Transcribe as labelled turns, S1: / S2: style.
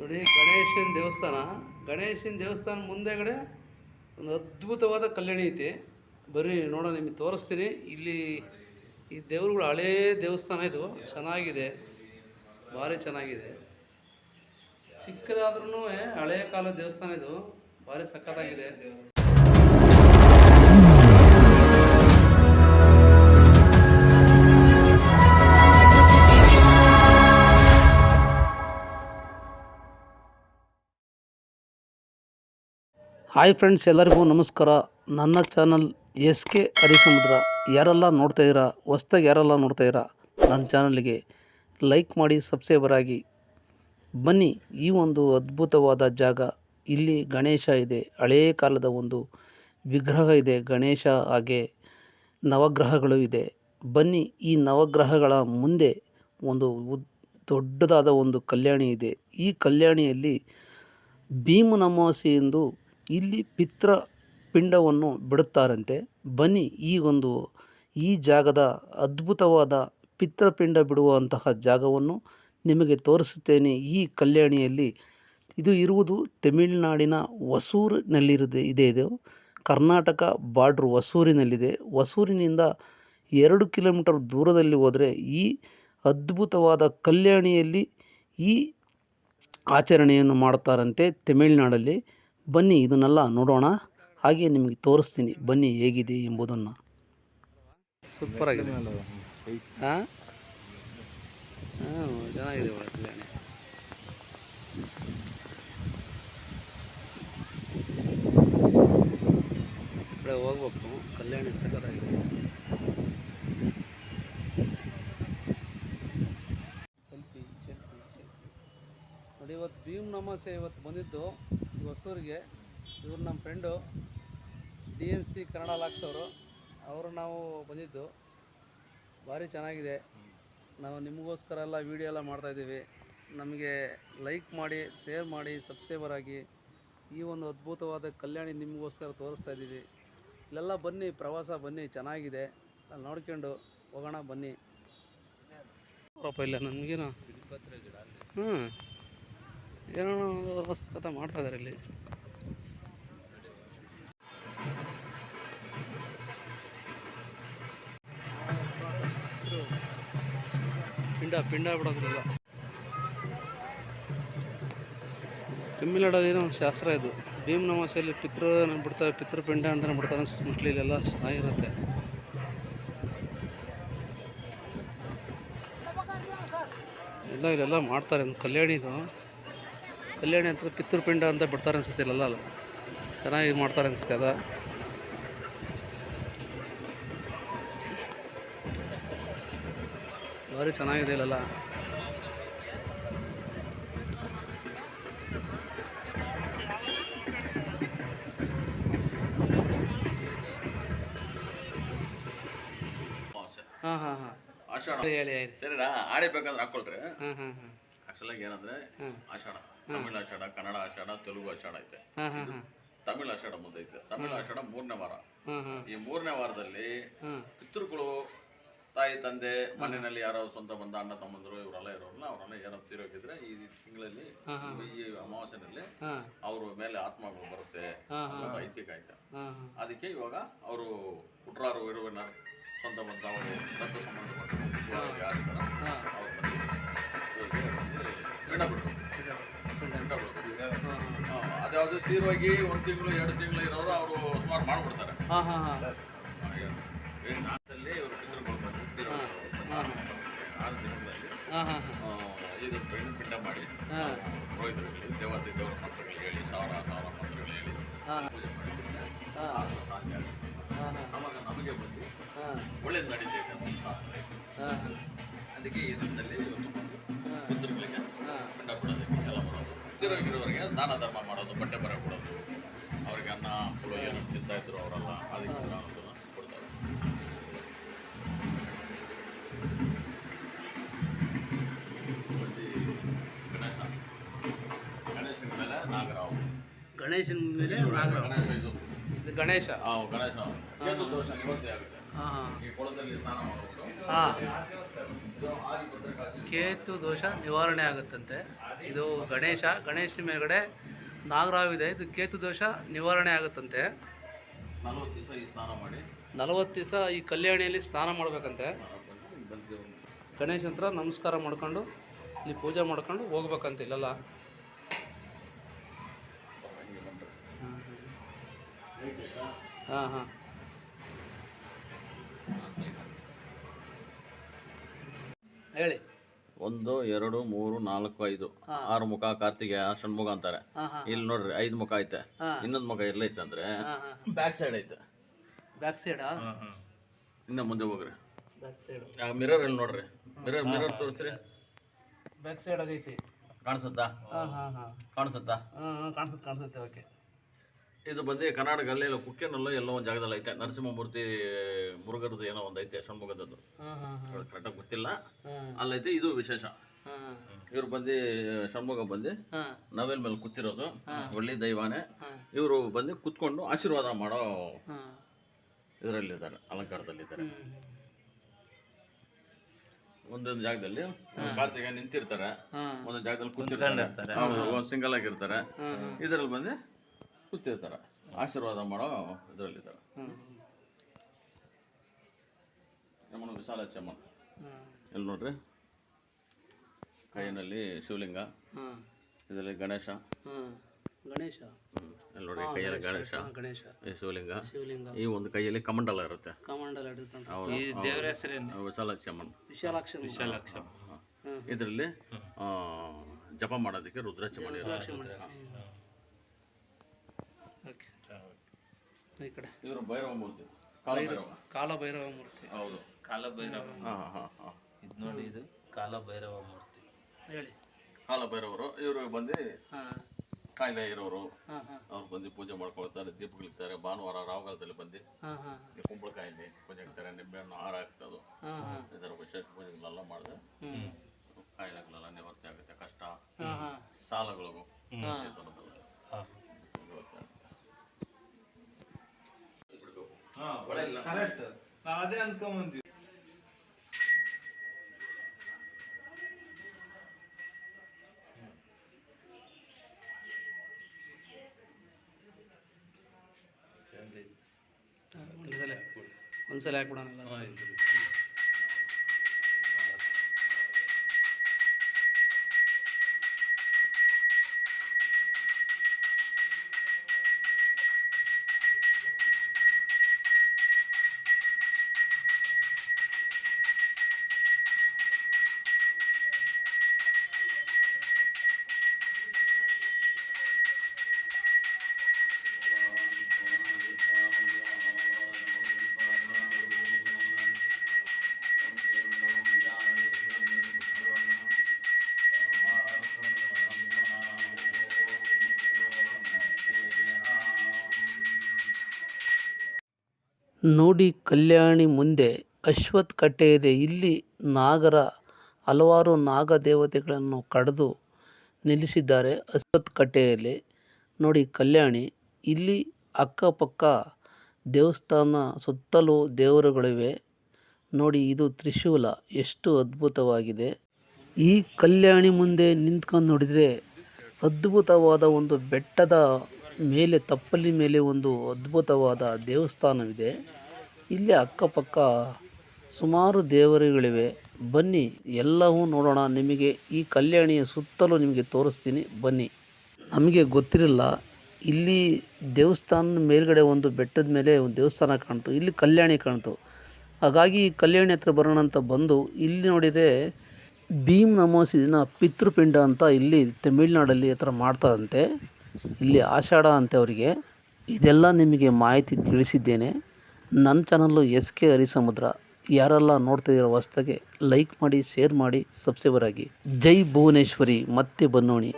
S1: ನೋಡಿ, ಗಣೇಶನ ದೇವಸ್ಥಾನ. ಗಣೇಶನ ದೇವಸ್ಥಾನ ಮುಂದೆಗಡೆ ಒಂದು ಅದ್ಭುತವಾದ ಕಲ್ಯಾಣಿ ಐತಿ. ಬರ್ರಿ, ನೋಡೋಣ, ನಿಮಗೆ ತೋರಿಸ್ತೀನಿ. ಇಲ್ಲಿ ಈ ದೇವ್ರುಗಳು ಹಳೇ ದೇವಸ್ಥಾನ ಇದು. ಚೆನ್ನಾಗಿದೆ. ಭಾರಿ ಚೆನ್ನಾಗಿದೆ. ಚಿಕ್ಕದಾದ್ರೂ ಹಳೆಯ ಕಾಲದ ದೇವಸ್ಥಾನ ಇದು. ಭಾರಿ ಸಖತ್ತಾಗಿದೆ. ಹಾಯ್ ಫ್ರೆಂಡ್ಸ್, ಎಲ್ಲರಿಗೂ ನಮಸ್ಕಾರ. ನನ್ನ ಚಾನಲ್ ಎಸ್ ಕೆ ಹರಿಸಮುದ್ರ. ಯಾರೆಲ್ಲ ನೋಡ್ತಾ ಇದ್ದೀರಾ? ಹೊಸ್ದಾಗಿ ಯಾರೆಲ್ಲ ನೋಡ್ತಾ ಇದ್ದೀರಾ? ನನ್ನ ಚಾನಲ್ಗೆ ಲೈಕ್ ಮಾಡಿ, ಸಬ್ಸ್ಕ್ರೈಬರ್ ಆಗಿ. ಬನ್ನಿ, ಈ ಒಂದು ಅದ್ಭುತವಾದ ಜಾಗ. ಇಲ್ಲಿ ಗಣೇಶ ಇದೆ. ಹಳೇ ಕಾಲದ ಒಂದು ವಿಗ್ರಹ ಇದೆ. ಗಣೇಶ ಹಾಗೆ ನವಗ್ರಹಗಳು ಇದೆ. ಬನ್ನಿ, ಈ ನವಗ್ರಹಗಳ ಮುಂದೆ ಒಂದು ದೊಡ್ಡದಾದ ಒಂದು ಕಲ್ಯಾಣಿ ಇದೆ. ಈ ಕಲ್ಯಾಣಿಯಲ್ಲಿ ಭೀಮನ ಎಂದು ಇಲ್ಲಿ ಪಿತ್ರ ಪಿಂಡವನ್ನು ಬಿಡುತ್ತಾರಂತೆ. ಬನ್ನಿ, ಈ ಒಂದು, ಈ ಜಾಗದ ಅದ್ಭುತವಾದ ಪಿತ್ರಪಿಂಡ ಬಿಡುವಂತಹ ಜಾಗವನ್ನು ನಿಮಗೆ ತೋರಿಸುತ್ತೇನೆ. ಈ ಕಲ್ಯಾಣಿಯಲ್ಲಿ ಇದು ಇರುವುದು ತಮಿಳುನಾಡಿನ ಹೊಸೂರಿನಲ್ಲಿರದೆ ಇದೆ ಇದು. ಕರ್ನಾಟಕ ಬಾರ್ಡ್ರ್ ಹೊಸೂರಿನಲ್ಲಿದೆ ಹೊಸೂರಿನಿಂದ ಎರಡು ಕಿಲೋಮೀಟರ್ ದೂರದಲ್ಲಿ ಹೋದರೆ ಈ ಅದ್ಭುತವಾದ ಕಲ್ಯಾಣಿಯಲ್ಲಿ ಈ ಆಚರಣೆಯನ್ನು ಮಾಡುತ್ತಾರಂತೆ ತಮಿಳುನಾಡಲ್ಲಿ. ಬನ್ನಿ ಇದನ್ನೆಲ್ಲ ನೋಡೋಣ. ಹಾಗೆ ನಿಮಗೆ ತೋರಿಸ್ತೀನಿ ಬನ್ನಿ ಹೇಗಿದೆ ಎಂಬುದನ್ನು. ಸೂಪರ್ ಆಗಿದೆ ಹಾಂ? ಹಾಂ ಚೆನ್ನಾಗಿದೆ ಒಳ್ಳೆ ಕಡೆ ಹೋಗ್ಬೇಕು. ಕಲ್ಯಾಣಿ ಸೆಲ್ಫಿ. ನೋಡಿ ಇವತ್ತು ಭೀಮ್ ನಮಾಸೆ ಇವತ್ತು ಬಂದಿದ್ದು. ಹೊಸೂರಿಗೆ ಇವ್ರು ನಮ್ಮ friend D N C Kannada LOX ಅವರು ಅವರು ನಾವು ಬಂದಿದ್ದು. ಭಾರಿ ಚೆನ್ನಾಗಿದೆ. ನಾವು ನಿಮಗೋಸ್ಕರ ಎಲ್ಲ ವೀಡಿಯೋ ಎಲ್ಲ ಮಾಡ್ತಾಯಿದ್ದೀವಿ ನಮಗೆ ಲೈಕ್ ಮಾಡಿ ಶೇರ್ ಮಾಡಿ ಸಬ್ಸ್ಕ್ರೈಬರ್ ಆಗಿ ಈ ಒಂದು ಅದ್ಭುತವಾದ ಕಲ್ಯಾಣಿ ನಿಮಗೋಸ್ಕರ ತೋರಿಸ್ತಾ ಇದ್ದೀವಿ. ಇಲ್ಲೆಲ್ಲ ಬನ್ನಿ ಪ್ರವಾಸ ಬನ್ನಿ ಚೆನ್ನಾಗಿದೆ. ಅಲ್ಲಿ ನೋಡ್ಕೊಂಡು ಹೋಗೋಣ ಬನ್ನಿ. ಅವರಪ್ಪ ಇಲ್ಲ ನನಗೇನು ಹ್ಞೂ ಏನೋ ಕಥ ಮಾಡ್ತಾ ಇದ್ದಾರೆ ಇಲ್ಲಿ. ಪಿಂಡ ಪಿಂಡ ಬಿಡೋದಿಲ್ಲ ಏನೋ ಒಂದು ಶಾಸ್ತ್ರ ಇದು. ಭೀಮ್ ನಮಾಸೆಯಲ್ಲಿ ಪಿತೃ ಬಿಡ್ತಾರೆ ಪಿತೃಪಿಂಡ ಅಂತಲೇ ಬಿಡ್ತಾರೆ ಮೋಸ್ಟ್ಲಿ ಇಲ್ಲೆಲ್ಲ ಚೆನ್ನಾಗಿರುತ್ತೆ. ಎಲ್ಲ ಇಲ್ಲೆಲ್ಲ ಮಾಡ್ತಾರೆ, ಒಂದು ಕಲ್ಯಾಣಿ ಇದು ಕಲ್ಯಾಣಿ ಅಂತ ಪಿತೃಪಿಂಡ ಅಂತ ಬಿಡ್ತಾರೆ ಅನಿಸುತ್ತೆ ಇಲ್ಲೆಲ್ಲ ಚೆನ್ನಾಗಿ ಮಾಡ್ತಾರೆ ಅನಿಸುತ್ತೆ ಅದ. ಭಾರಿ ಚೆನ್ನಾಗಿದೆ ಇಲ್ಲೆಲ್ಲ. ಹಾಂ ಹಾಂ ಹಾಂ.
S2: ಆಷಾಢ.
S1: ಹೇಳಿ
S2: ಸರಿನಾ? ಆಡಿಬೇಕಂದ್ರೆ ಹಾಕೊಳ್ರಿ
S1: ಹಾಂ ಹಾಂ ಹಾಂ
S2: ಆಕ್ಚುಲಾಗಿ ಏನಂದ್ರೆ. ಆಷಾಢ. ತಮಿಳ್ ಆಷಾಢ ಕನ್ನಡ ಆಷಾಢ ತೆಲುಗು ಆಷಾಢ ಐತೆ. ತಮಿಳ್ ಆಷಾಢ ಮುಂದೈತೆ ತಮಿಳ್ ಆಷಾಢ ಮೂರನೇ ವಾರ. ಈ ಮೂರನೇ ವಾರದಲ್ಲಿ ಪಿತೃಗಳು ತಾಯಿ ತಂದೆ ಮನೆಯಲ್ಲಿ ಯಾರೋ ಸ್ವಂತ ಬಂದ ಅಣ್ಣ ತಮ್ಮಂದ್ರು ಇವರೆಲ್ಲ ಇರೋರಲ್ಲ ಅವರೆಲ್ಲ ಏನೋ ತೀರೋಗಿದ್ರೆ ಈ ತಿಂಗಳಲ್ಲಿ ಈ ಅಮಾವಾಸ್ಯನಲ್ಲಿ ಅವ್ರ ಮೇಲೆ ಆತ್ಮಗಳು ಬರುತ್ತೆ ಐತಿಕ ಆಯ್ತು ಅದಕ್ಕೆ ಇವಾಗ ಅವರು ಕುಟ್ರಾರು ಇರುವ ಸ್ವಂತ ಬಂದ ಅವರು ರಕ್ತ ಸಂಬಂಧಪಟ್ಟ ತೀರ್ವಾಗಿ ಒಂದು ತಿಂಗಳು ಎರಡು ತಿಂಗಳು ಇರೋರು ಅವರು ಸುಮಾರು ಮಾಡಿಬಿಡ್ತಾರೆ.
S1: ಹಾಂ ಹಾಂ ಹಾಂ.
S2: ನಾಟಲ್ಲಿ ಇವರು ಪಿತೃಗಳು ಬಂದು ತೀರೋ ಆ ದಿನಗಳಲ್ಲಿ
S1: ಹಾಂ ಹಾಂ
S2: ಇದು ಪಿಂಡ ಪಿಂಡ ಮಾಡಿ
S1: ಹಾಂ.
S2: ಪುರೋಹಿತರುಗಳಿಗೆ ದೇವತೆ ದೇವರ ಮಂತ್ರಗಳಿಗೆ ಹೇಳಿ ಸಾವಿರ ಸಾವಿರ ಮಂತ್ರಗಳು ಹೇಳಿ
S1: ಹಾಂ.
S2: ಪೂಜೆ ಮಾಡಿಬಿಟ್ರೆ ಸಾಧ್ಯ ಆಗುತ್ತೆ ಅವಾಗ ನಮಗೆ ಬಂದು ಒಳ್ಳೇದು ನಡೀತೈತೆ ಒಂದು ಶಾಸ್ತ್ರ ಐತೆ
S1: ಹಾಂ.
S2: ಅದಕ್ಕೆ ಈ ದಿನದಲ್ಲಿ ಇವತ್ತು ಬಂದು ಪಿತೃಗಳಿಗೆ ಪಿಂಡ ಕೊಡೋದಕ್ಕೆ ಎಲ್ಲ ತಿರೋಗಿರೋರಿಗೆ ದಾನ ಧರ್ಮ ಮಾಡೋದು ಬಟ್ಟೆ ಬರ ಕೊಡೋದು ಅವ್ರಿಗೆ ಅನ್ನ ಹಪ್ಪಳು ಏನೋ ತಿಂತಾ ಇದ್ರು ಅವರೆಲ್ಲ ಅದಕ್ಕೆ ಅನ್ನೋದನ್ನ ಕೊಡ್ತಾರೆ ಮತ್ತೆ ಗಣೇಶ ಗಣೇಶನ ಮೇಲೆ ನಾಗರಾವ್
S1: ಗಣೇಶನ ಮೇಲೆ ನಾಗರಾವ್
S2: ಗಣೇಶ ಇದು
S1: ಇದು ಗಣೇಶ
S2: ಆ, ಗಣೇಶ ಕೇತು ದೋಷ ನಿವೃತ್ತಿ ಆಗುತ್ತೆ
S1: ಹಾಂ ಹಾಂ
S2: ಈ ಕೊಳದಲ್ಲಿ ಸ್ನಾನ
S1: ಕೇತು ದೋಷ ನಿವಾರಣೆ ಆಗುತ್ತಂತೆ. ಇದು ಗಣೇಶ ಗಣೇಶ ಮೇಲ್ಗಡೆ ನಾಗರಾವಿದೆ ಇದು. ಕೇತು ದೋಷ ನಿವಾರಣೆ ಆಗುತ್ತಂತೆ.
S2: ನಲವತ್ತು ದಿವಸ ಈ ಸ್ನಾನ ಮಾಡಿ.
S1: ನಲವತ್ತು ದಿವಸ ಈ ಕಲ್ಯಾಣಿಯಲ್ಲಿ ಸ್ನಾನ ಮಾಡಬೇಕಂತೆ. ಗಣೇಶ ಹತ್ರ ನಮಸ್ಕಾರ ಮಾಡ್ಕೊಂಡು ಇಲ್ಲಿ ಪೂಜೆ ಮಾಡ್ಕೊಂಡು ಹೋಗ್ಬೇಕಂತ ಇಲ್ಲಲ್ಲ. ಹಾಂ ಹಾಂ. ಹೇಳಿ.
S2: ಒಂದು ಎರಡು ಮೂರು ನಾಲ್ಕು ಐದು. ಆರು ಮುಖ ಕಾರ್ತಿಗೆ ಷಣ್ಮುಖ ಅಂತಾರೆ. ಇಲ್ಲಿ ನೋಡ್ರಿ ಐದು ಮುಖ ಐತೆ.
S1: ಹಾ.
S2: ಇನ್ನೊಂದು ಮುಖ ಎಲ್ಲೈತೆ ಅಂದ್ರೆ ಬ್ಯಾಕ್ ಸೈಡ್ ಐತೆ.
S1: ಬ್ಯಾಕ್ ಸೈಡ್
S2: ಇನ್ನ ಮುಂದೆ ಹೋಗ್ರಿ.
S1: ಬ್ಯಾಕ್ ಸೈಡ್
S2: ಮಿರರ್ ಅಲ್ಲಿ ನೋಡ್ರಿ. ಮಿರರ್ ಮಿರರ್ ತೋರಿಸ್ರಿ.
S1: ಬ್ಯಾಕ್ ಸೈಡ್ ಆಗೈತಿ.
S2: ಕಾಣಿಸುತ್ತಾ?
S1: ಹಾಂ ಹಾಂ ಹಾಂ.
S2: ಕಾಣಿಸುತ್ತಾ?
S1: ಹಾಂ ಹಾಂ ಕಾಣಿಸುತ್ತೆ ಕಾಣಿಸುತ್ತೆ ಓಕೆ.
S2: ಇದು ಬಂದು ಕರ್ನಾಟಕದಲ್ಲಿ ಇಲ್ಲ ಕುಕ್ಕೆನಲ್ಲೋ ಎಲ್ಲೋ ಒಂದು ಜಾಗದಲ್ಲಿ ಐತೆ. ನರಸಿಂಹಮೂರ್ತಿ ಮುರುಘರದ್ದು ಏನೋ ಒಂದು ಐತೆ ಷಣ್ಮುಖದದ್ದು ಕರೆಕ್ಟಾಗಿ ಗೊತ್ತಿಲ್ಲ. ಅಲ್ಲೈತೆ ಇದು ವಿಶೇಷ. ಇವ್ರು ಬಂದು ಷಣ್ಮುಖ ಬಂದು ನವೆಲ್ ಮೇಲೆ ಕೂತಿರೋದು ಒಳ್ಳೆ ದೈವಾನೆ. ಇವರು ಬಂದು ಕುತ್ಕೊಂಡು ಆಶೀರ್ವಾದ ಮಾಡೋ
S1: ಇದರಲ್ಲಿ
S2: ಇದರಲ್ಲಿದ್ದಾರೆ ಅಲಂಕಾರದಲ್ಲಿದ್ದಾರೆ.
S1: ಇದ್ದಾರೆ
S2: ಒಂದೊಂದು ಜಾಗದಲ್ಲಿ ಕಾರ್ತಿಕ ನಿಂತಿರ್ತಾರೆ. ಒಂದೊಂದು ಜಾಗದಲ್ಲಿ ಕುಂತಿರ್ತಾರೆ. ಸಿಂಗಲ್ ಆಗಿರ್ತಾರೆ. ಇದರಲ್ಲಿ ಬಂದು ಕೂತಿರ್ತಾರೆ. ಆಶೀರ್ವಾದ ಮಾಡೋ ಇದರಲ್ಲಿದ್ದಾರೆ.
S1: ಹಾಂ
S2: ವಿಶಾಲ ಚಮನ್ ಎಲ್ಲಿ
S1: ಹಾಂ
S2: ಇಲ್ಲಿ ನೋಡ್ರಿ? ಕೈಯಲ್ಲಿ ಶಿವಲಿಂಗ ಇದರಲ್ಲಿ ಗಣೇಶ.
S1: ಗಣೇಶ.
S2: ಇಲ್ಲಿ ನೋಡ್ರಿ? ಕೈಯಲ್ಲಿ ಗಣೇಶ.
S1: ಗಣೇಶ
S2: ಶಿವಲಿಂಗ.
S1: ಶಿವಲಿಂಗ.
S2: ಈ ಒಂದು ಕೈಯಲ್ಲಿ ಕಮಂಡಲ ಇರುತ್ತೆ.
S1: ಕಮಂಡಲ
S2: ವಿಶಾಲಾಕ್ಷಮ್ಮನ್. ವಿಶಾಲಾಕ್ಷಿ
S1: ವಿಶಾಲಾಕ್ಷ ವಿಶಾಲಾಕ್ಷ
S2: ಇದರಲ್ಲಿ ಜಪ ಮಾಡೋದಕ್ಕೆ ರುದ್ರಾಕ್ಷ
S1: ಓಕೆ. ಈ ಕಡೆ.
S2: ಇವರು ಭೈರವ ಮೂರ್ತಿ ಕಾಲಭೈರವ.
S1: ಕಾಲ ಭೈರವ ಮೂರ್ತಿ.
S2: ಹೌದು.
S3: ಕಾಲಭೈರವ
S2: ಹಾಂ ಹಾಂ ಹಾಂ.
S3: ಇದು ನೋಡಿ ಇದು ಕಾಲಭೈರವ ಮೂರ್ತಿ.
S1: ಹೇಳಿ.
S2: ಕಾಲಭೈರವರು ಇವರು ಬಂದು
S1: ಹಾಂ.
S2: ಕಾಯಿಲೆ ಇರೋರು ಅವ್ರು ಬಂದು ಪೂಜೆ ಮಾಡ್ಕೊಳ್ತಾರೆ ದೀಪಗಳಿರ್ತಾರೆ ಭಾನುವಾರ ರಾವಕಾಲದಲ್ಲಿ ಬಂದು ಕುಂಬಳಕಾಯಿಲಿ ಪೂಜೆ ಹಾಕ್ತಾರೆ ನಿಂಬೆಹಣ್ಣು ಹಾರ ಹಾಕ್ತದು. ಈ ಥರ ವಿಶೇಷ ಪೂಜೆಗಳೆಲ್ಲ ಮಾಡಿದೆ.
S1: ಹ್ಞೂ
S2: ಕಾಯಿಲೆಗಳೆಲ್ಲ ನಿವರ್ತಿ ಆಗುತ್ತೆ ಕಷ್ಟ
S1: ಹಾಂ
S3: ಕರೆಕ್ಟ್ ನಾವು ಅದೇ ಅನ್ಕೊಂಬಂದ್ವಿ
S1: ಒಂದ್ಸಲ ಒಂದ್ಸಲ ಹಾಕ್ಬಿಡೋಣ ನೋಡಿ ಕಲ್ಯಾಣಿ ಮುಂದೆ ಅಶ್ವತ್ ಕಟ್ಟೆ ಇದೆ ಇಲ್ಲಿ ನಾಗರ ಹಲವಾರು ನಾಗ ದೇವತೆಗಳನ್ನು ಕಡಿದು ನಿಲ್ಲಿಸಿದ್ದಾರೆ ಅಶ್ವತ್ ಕಟ್ಟೆಯಲ್ಲಿ. ನೋಡಿ ಕಲ್ಯಾಣಿ, ಇಲ್ಲಿ ಅಕ್ಕಪಕ್ಕ ದೇವಸ್ಥಾನ ಸುತ್ತಲೂ ದೇವರುಗಳಿವೆ. ನೋಡಿ ಇದು ತ್ರಿಶೂಲ, ಎಷ್ಟು ಅದ್ಭುತವಾಗಿದೆ. ಈ ಕಲ್ಯಾಣಿ ಮುಂದೆ ನಿಂತ್ಕೊಂಡು ನೋಡಿದರೆ ಅದ್ಭುತವಾದ ಒಂದು ಬೆಟ್ಟದ ಮೇಲೆ ತಪ್ಪಲಿ ಮೇಲೆ ಒಂದು ಅದ್ಭುತವಾದ ದೇವಸ್ಥಾನವಿದೆ. ಇಲ್ಲಿ ಅಕ್ಕಪಕ್ಕ ಸುಮಾರು ದೇವರುಗಳಿವೆ. ಬನ್ನಿ, ಎಲ್ಲವೂ ನೋಡೋಣ. ನಿಮಗೆ ಈ ಕಲ್ಯಾಣಿಯ ಸುತ್ತಲೂ ನಿಮಗೆ ತೋರಿಸ್ತೀನಿ. ಬನ್ನಿ. ನಮಗೆ ಗೊತ್ತಿರಲಿಲ್ಲ ಇಲ್ಲಿ ದೇವಸ್ಥಾನದ ಮೇಲ್ಗಡೆ ಒಂದು ಬೆಟ್ಟದ ಮೇಲೆ ಒಂದು ದೇವಸ್ಥಾನ ಕಾಣ್ತು. ಇಲ್ಲಿ ಕಲ್ಯಾಣಿ ಕಾಣ್ತು. ಹಾಗಾಗಿ ಕಲ್ಯಾಣಿ ಹತ್ರ ಬರೋಣ ಅಂತ ಬಂದು, ಇಲ್ಲಿ ನೋಡಿದರೆ ಭೀಮ್ ನಮೋಸಿ ದಿನ ಪಿತೃಪಿಂಡ ಅಂತ ಇಲ್ಲಿ ತಮಿಳ್ನಾಡಲ್ಲಿ ಥರ ಮಾಡ್ತಾರಂತೆ. ಇಲ್ಲಿ ಆಷಾಢ ಅಂತವರಿಗೆ ಇದೆಲ್ಲ ನಿಮಗೆ ಮಾಹಿತಿ ತಿಳಿಸಿದ್ದೇನೆ. ನನ್ನ ಚಾನಲ್ಲು ಎಸ್ ಕೆ ಹರಿಸಮುದ್ರ. ಯಾರೆಲ್ಲ ನೋಡ್ತಿದ್ದೀರೋ ಹೊಸ್ತಾಗೆ ಲೈಕ್ ಮಾಡಿ, ಶೇರ್ ಮಾಡಿ, ಸಬ್ಸ್ಕ್ರೈಬರ್ ಆಗಿ. ಜೈ ಭುವನೇಶ್ವರಿ. ಮತ್ತೆ ಬನ್ನೋಣಿ.